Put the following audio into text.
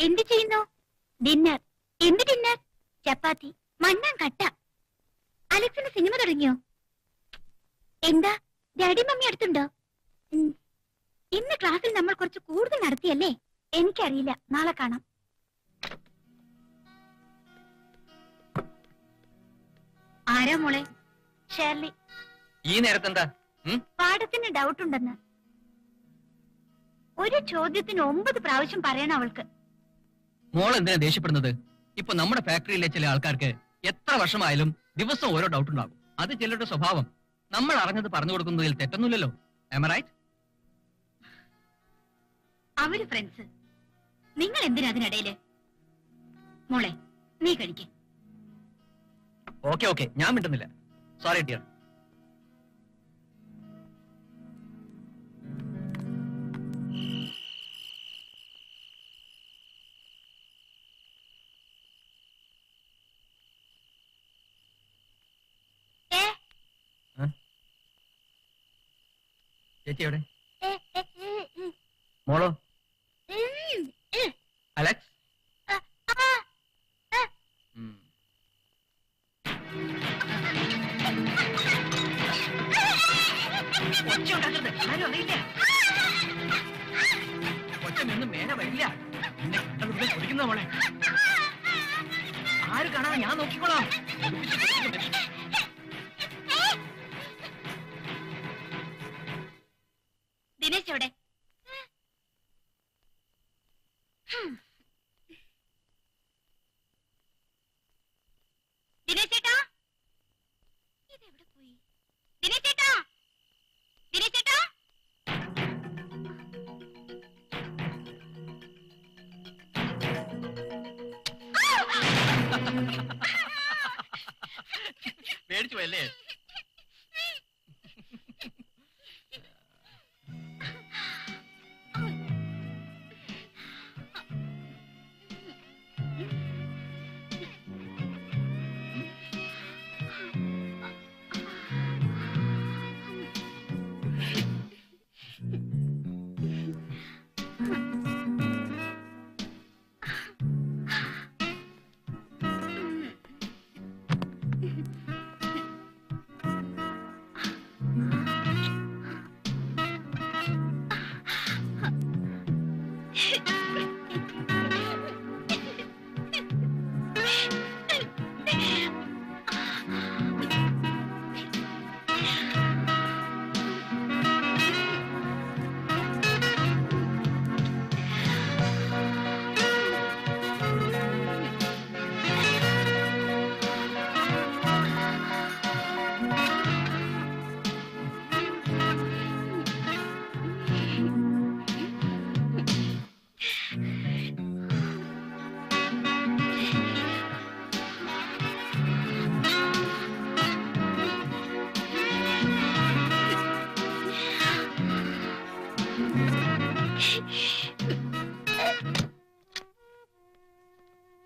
എന്ത് ചെയ്യുന്നു? ഡിന്നർ. എന്ത് ഡിന്നർ? ചപ്പാത്തി. മണ്ണാൻ കട്ട. അലക്സിന് സിനിമ തുടങ്ങിയോ? എന്താ? ഡാഡി മമ്മി അടുത്തുണ്ടോ? ഇന്ന് ക്ലാസ്സിൽ നമ്മൾ കുറച്ച് കൂടുതൽ നടത്തിയല്ലേ? എനിക്കറിയില്ല. നാളെ കാണാം. ആരാ മോളെ? ഷേർലി. ഈ നേരത്തെന്താ? പാഠത്തിന് ഡൗട്ട് ഉണ്ടെന്ന്. ഒരു ചോദ്യത്തിന് ഒമ്പത് പ്രാവശ്യം പറയണം അവൾക്ക്. മോൾ എന്തിനാ ദേഷ്യപ്പെടുന്നത്? ഇപ്പൊ നമ്മുടെ ഫാക്ടറിയിലെ ചില ആൾക്കാർക്ക് എത്ര വർഷമായാലും ദിവസം ഓരോ ഡൗട്ട് ഉണ്ടാകും. അത് ചിലരുടെ സ്വഭാവം. നമ്മൾ അറിഞ്ഞത് പറഞ്ഞു കൊടുക്കുന്നതിൽ തെറ്റൊന്നുമില്ലല്ലോ. റൈറ്റ് അവർ ഫ്രണ്ട്സ് നിങ്ങൾ എന്തിനാ അതിനിടയിൽ? മോളെ നീ കഴിക്കേ. ഓക്കെ ഓക്കെ ഞാൻ മിണ്ടുന്നില്ല. സോറി ഡിയർ ഉണ്ടാക്കരുത്. എവിടെ മോളോ? അലക്സ്? ഒന്നും മേലെ വരില്ല. കുടിക്കുന്ന മോളെ. ആര് കാണാതെ ഞാൻ നോക്കിക്കോളാം. ദിനേശ് എവിടെ? ദിനേശ് പേടിച്ചു പോയല്ലേ? Hey! shh, shh.